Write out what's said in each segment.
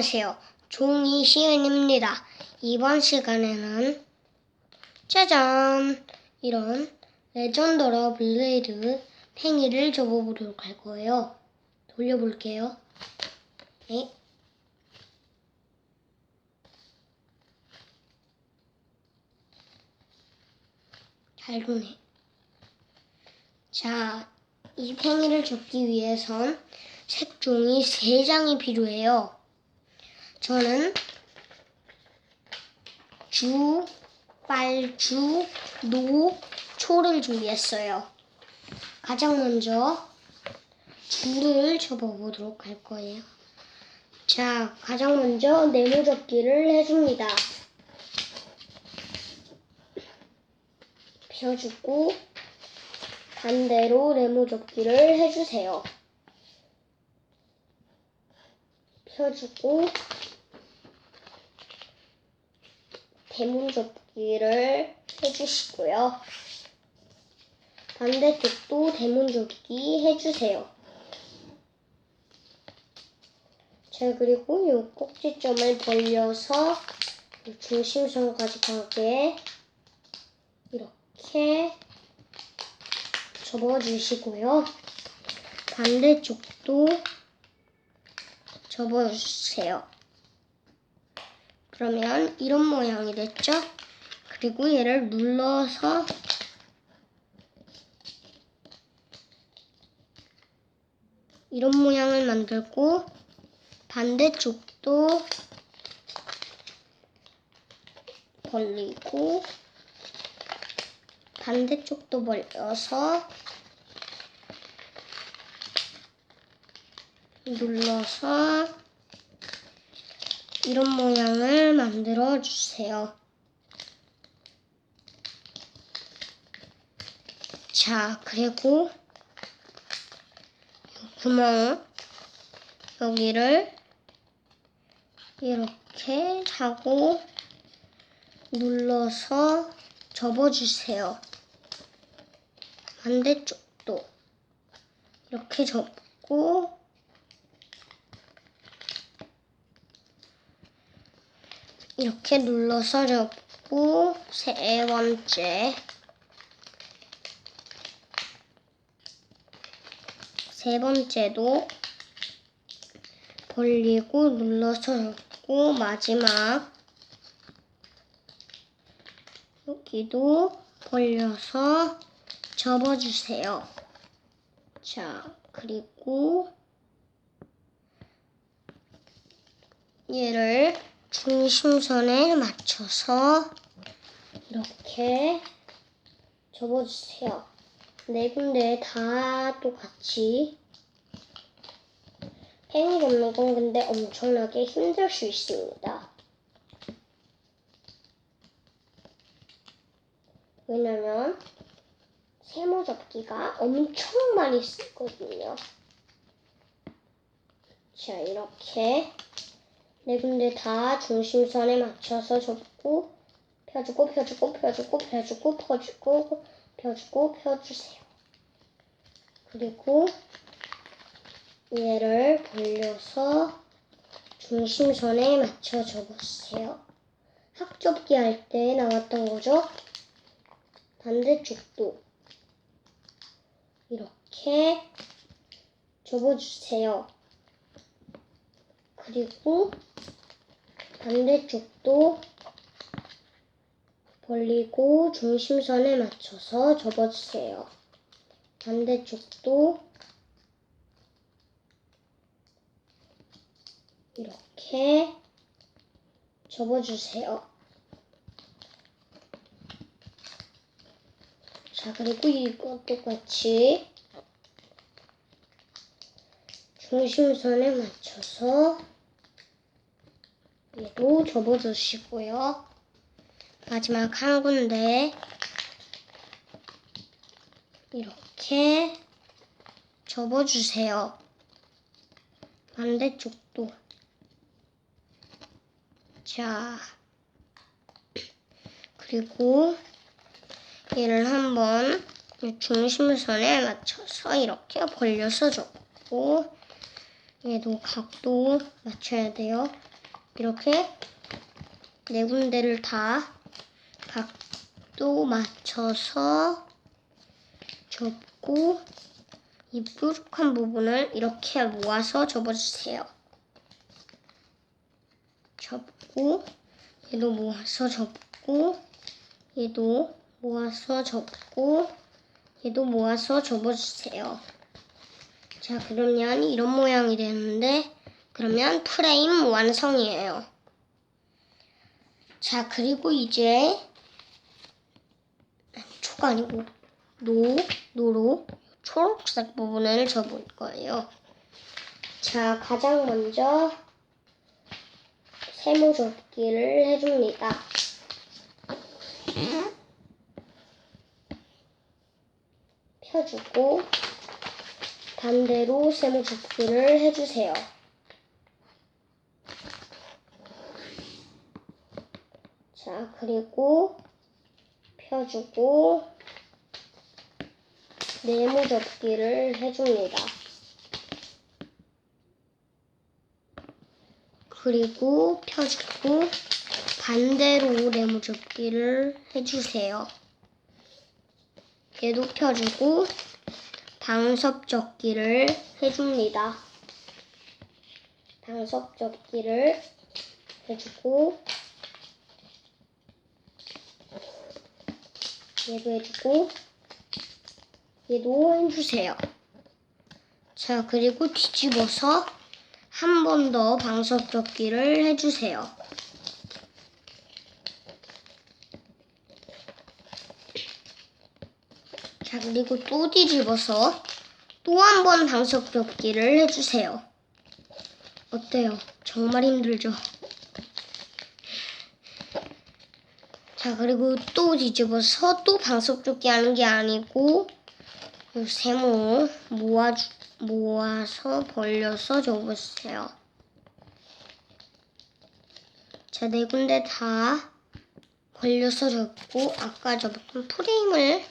안녕하세요. 종이 시은입니다. 이번 시간에는 짜잔! 이런 레전더러 블레이드 팽이를 접어보도록 할 거예요. 돌려볼게요. 네. 잘 도네. 자, 이 팽이를 접기 위해선 색종이 3장이 필요해요. 저는 주, 빨 주, 노, 초를 준비했어요. 가장 먼저 줄을 접어보도록 할 거예요. 자, 가장 먼저 네모 접기를 해줍니다. 펴주고 반대로 네모 접기를 해주세요. 펴주고 대문 접기를 해주시고요. 반대쪽도 대문 접기 해주세요. 자, 그리고 이 꼭지점을 벌려서 이 중심선까지 가게 이렇게 접어주시고요. 반대쪽도 접어주세요. 그러면 이런 모양이 됐죠? 그리고 얘를 눌러서 이런 모양을 만들고 반대쪽도 벌리고 반대쪽도 벌려서 눌러서 이런 모양을 만들어 주세요. 자, 그리고 구멍 여기를 이렇게 하고 눌러서 접어주세요. 반대쪽도 이렇게 접고 이렇게 눌러서 접고 세 번째 세 번째도 벌리고 눌러서 접고 마지막 여기도 벌려서 접어주세요. 자, 그리고 얘를 중심선에 맞춰서 이렇게 접어주세요. 네 군데 다 똑같이 팽이 접는 건 근데 엄청나게 힘들 수 있습니다. 왜냐면 세모 접기가 엄청 많이 쓰거든요. 자, 이렇게 네 군데 다 중심선에 맞춰서 접고 펴주고 펴주고 펴주고 펴주고 퍼주고 펴주고 펴주세요. 그리고 얘를 벌려서 중심선에 맞춰 접으세요. 학접기 할 때 나왔던 거죠? 반대쪽도 이렇게 접어주세요. 그리고 반대쪽도 벌리고 중심선에 맞춰서 접어주세요. 반대쪽도 이렇게 접어주세요. 자, 그리고 이거 똑같이 중심선에 맞춰서 얘도 접어주시고요. 마지막 한 군데 이렇게 접어주세요. 반대쪽도 자 그리고 얘를 한번 중심선에 맞춰서 이렇게 벌려서 접고 얘도 각도 맞춰야 돼요. 이렇게 네 군데를 다 각도 맞춰서 접고 이 뾰족한 부분을 이렇게 모아서 접어주세요. 접고 얘도 모아서 접고 얘도 모아서 접고 얘도 모아서 접어주세요. 자 그러면 이런 모양이 되는데 그러면 프레임 완성이에요. 자 그리고 이제 초가 아니고 노 노로 초록색 부분을 접을 거예요. 자 가장 먼저 세모 접기를 해줍니다. 펴주고 반대로 세모 접기를 해주세요. 자, 그리고 펴주고 네모 접기를 해줍니다. 그리고 펴주고 반대로 네모 접기를 해주세요. 얘도 펴주고 방석 접기를 해줍니다. 방석 접기를 해주고 얘도 해주고 얘도 해주세요. 자 그리고 뒤집어서 한 번 더 방석 접기를 해주세요. 자 그리고 또 뒤집어서 또 한 번 방석 접기를 해주세요. 어때요? 정말 힘들죠? 자 그리고 또 뒤집어서 또 방석 접기 하는 게 아니고 이 세모 모아 모아서 벌려서 접으세요. 자 네 군데 다 벌려서 접고 아까 접은 프레임을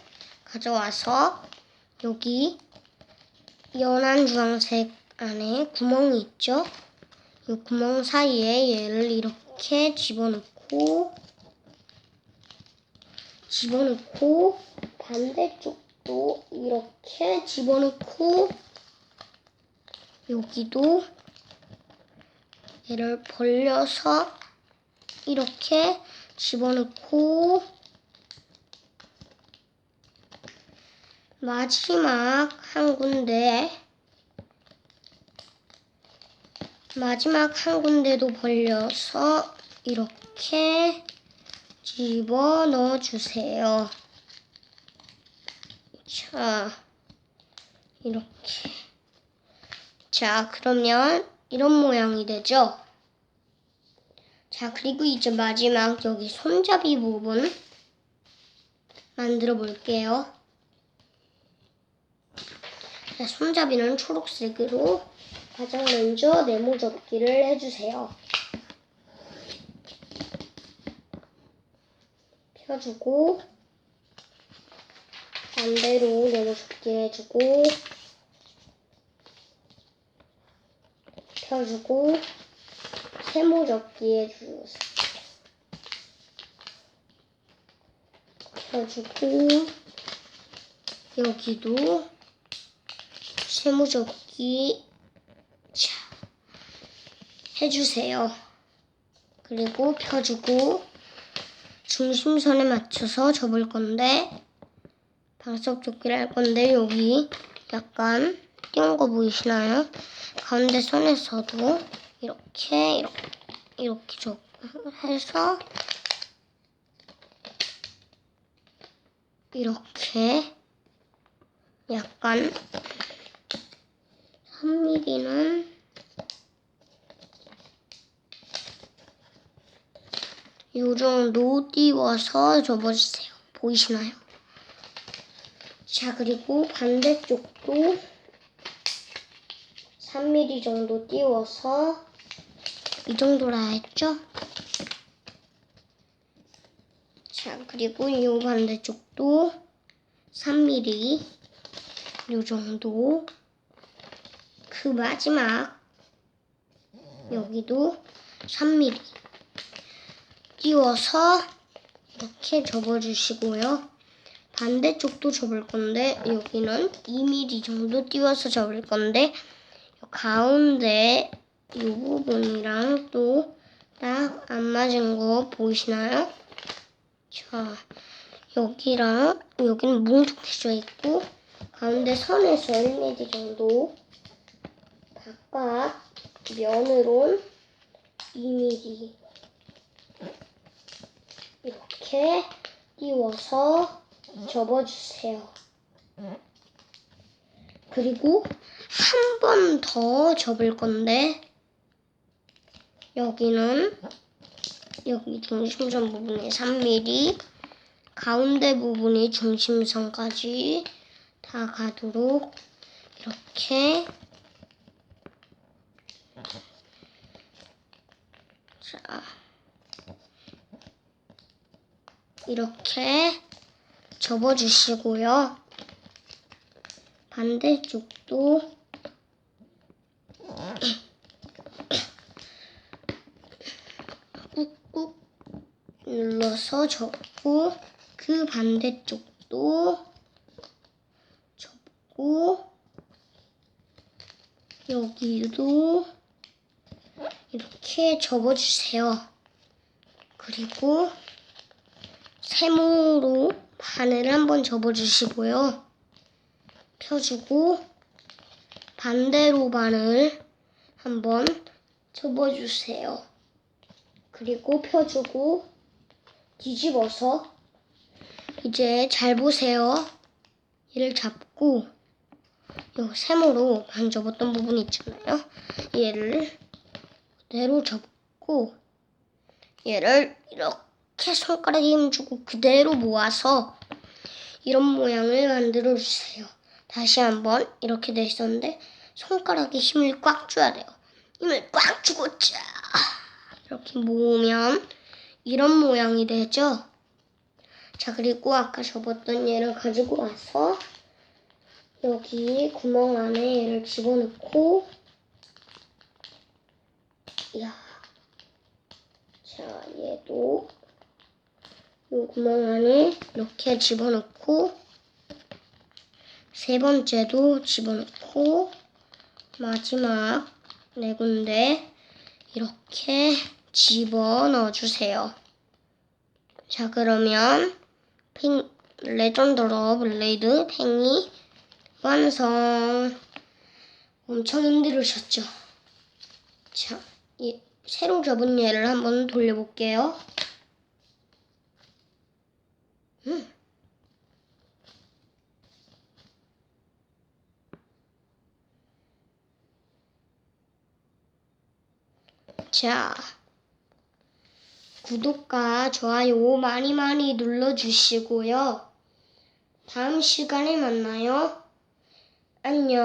가져와서 여기 연한 주황색 안에 구멍이 있죠? 이 구멍 사이에 얘를 이렇게 집어넣고 집어넣고 반대쪽도 이렇게 집어넣고 여기도 얘를 벌려서 이렇게 집어넣고 마지막 한 군데 마지막 한 군데도 벌려서 이렇게 집어 넣어 주세요. 자, 이렇게. 자, 그러면 이런 모양이 되죠? 자, 그리고 이제 마지막 여기 손잡이 부분 만들어 볼게요. 자, 손잡이는 초록색으로 가장 먼저 네모 접기를 해주세요. 펴주고 반대로 접기 해주고 펴주고 세모 접기 해주세요. 펴주고 여기도 세모 접기 자, 해주세요. 그리고 펴주고 중심선에 맞춰서 접을 건데 방석 접기를 할 건데 여기 약간 띄운 거 보이시나요? 가운데 선에서도 이렇게 이렇게 이렇게 접 해서 이렇게 약간 3mm는 요 정도 띄워서 접어주세요. 보이시나요? 자, 그리고 반대쪽도 3mm 정도 띄워서 이 정도라 했죠? 자, 그리고 이 반대쪽도 3mm 요 정도 그 마지막 여기도 3mm 띄워서 이렇게 접어주시고요. 반대쪽도 접을 건데 여기는 2mm 정도 띄워서 접을 건데 요 가운데 이 부분이랑 또 딱 안 맞은 거 보이시나요? 자 여기랑 여기는 뭉툭해져 있고 가운데 선에서 1mm 정도 바깥 면으론 2mm 이렇게 띄워서 접어주세요. 그리고 한 번 더 접을 건데 여기는 여기 중심선 부분이 3mm 가운데 부분이 중심선까지 다 가도록 이렇게 자 이렇게 접어주시고요. 반대쪽도 꾹꾹 눌러서 접고 그 반대쪽도 접고 여기도 이렇게 접어주세요. 그리고 세모로 반을 한번 접어주시고요. 펴주고 반대로 반을 한번 접어주세요. 그리고 펴주고 뒤집어서 이제 잘 보세요. 얘를 잡고 요 세모로 반 접었던 부분 있잖아요. 얘를 그대로 접고 얘를 이렇게 손가락에 힘주고 그대로 모아서 이런 모양을 만들어 주세요. 다시 한번 이렇게 돼 있었는데 손가락에 힘을 꽉 줘야 돼요. 힘을 꽉 주고 쫙 이렇게 모으면 이런 모양이 되죠. 자 그리고 아까 접었던 얘를 가지고 와서 여기 구멍 안에 얘를 집어넣고 야. 자, 얘도 이 구멍 안에 이렇게 집어넣고 세 번째도 집어넣고 마지막 네 군데 이렇게 집어넣어 주세요. 자, 그러면 팽, 레전드 러브 블레이드 팽이 완성. 엄청 힘들으셨죠? 자, 이 새로 접은 얘를 한번 돌려볼게요. 음. 자, 구독과 좋아요 많이 많이 눌러주시고요. 다음 시간에 만나요. 안녕.